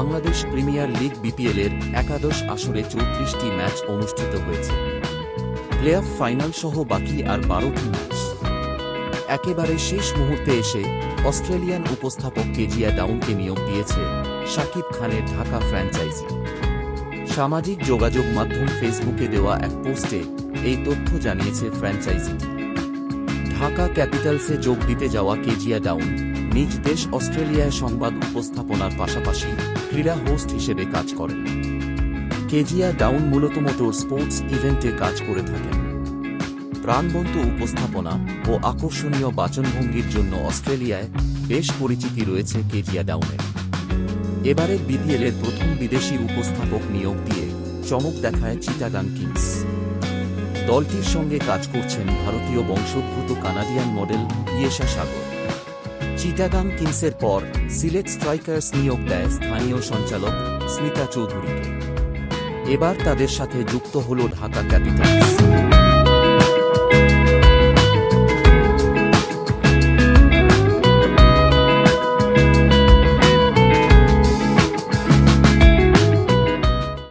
Bangladesh premier league বিপিএলের একাদশ আসরে চৌত্রিশটি ম্যাচ অনুষ্ঠিত হয়েছে। প্লে অফ ফাইনাল সহ বাকি আর বারোটি ম্যাচ। একেবারে শেষ মুহূর্তে এসে অস্ট্রেলিয়ান উপস্থাপক কেজিয়া ডাউনকে নিয়োগ দিয়েছে শাকিব খানের ঢাকা ফ্র্যাঞ্চাইজি। সামাজিক যোগাযোগ মাধ্যম ফেসবুকে দেওয়া এক পোস্টে এই তথ্য জানিয়েছে ফ্র্যাঞ্চাইজিটি। ঢাকা ক্যাপিটালসে যোগ দিতে যাওয়া কেজিয়া ডাউন নিজ দেশ অস্ট্রেলিয়ায় সংবাদ উপস্থাপনার পাশাপাশি ক্রীড়া হোস্ট হিসেবে কাজ করেন। কেজিয়া ডাউন মূলত মোটর স্পোর্টস ইভেন্টে কাজ করে থাকেন। প্রাণবন্ত উপস্থাপনা ও আকর্ষণীয় বাচনভঙ্গির জন্য অস্ট্রেলিয়ায় বেশ পরিচিতি রয়েছে কেজিয়া ডাউনের এবারের বিপিএলের প্রথম বিদেশি উপস্থাপক নিয়োগ দিয়ে চমক দেখায় চিটাগান কিংস। দলটির সঙ্গে কাজ করছেন ভারতীয় বংশোদ্ভূত কানাডিয়ান মডেল ইয়েশা সাগর। চিটাগাং কিংসের পর সিলেট স্ট্রাইকার্স নিয়োগ দেয় স্থানীয় সঞ্চালক স্মিতা চৌধুরীকে। এবার তাদের সাথে যুক্ত হল ঢাকা ক্যাপিটালস।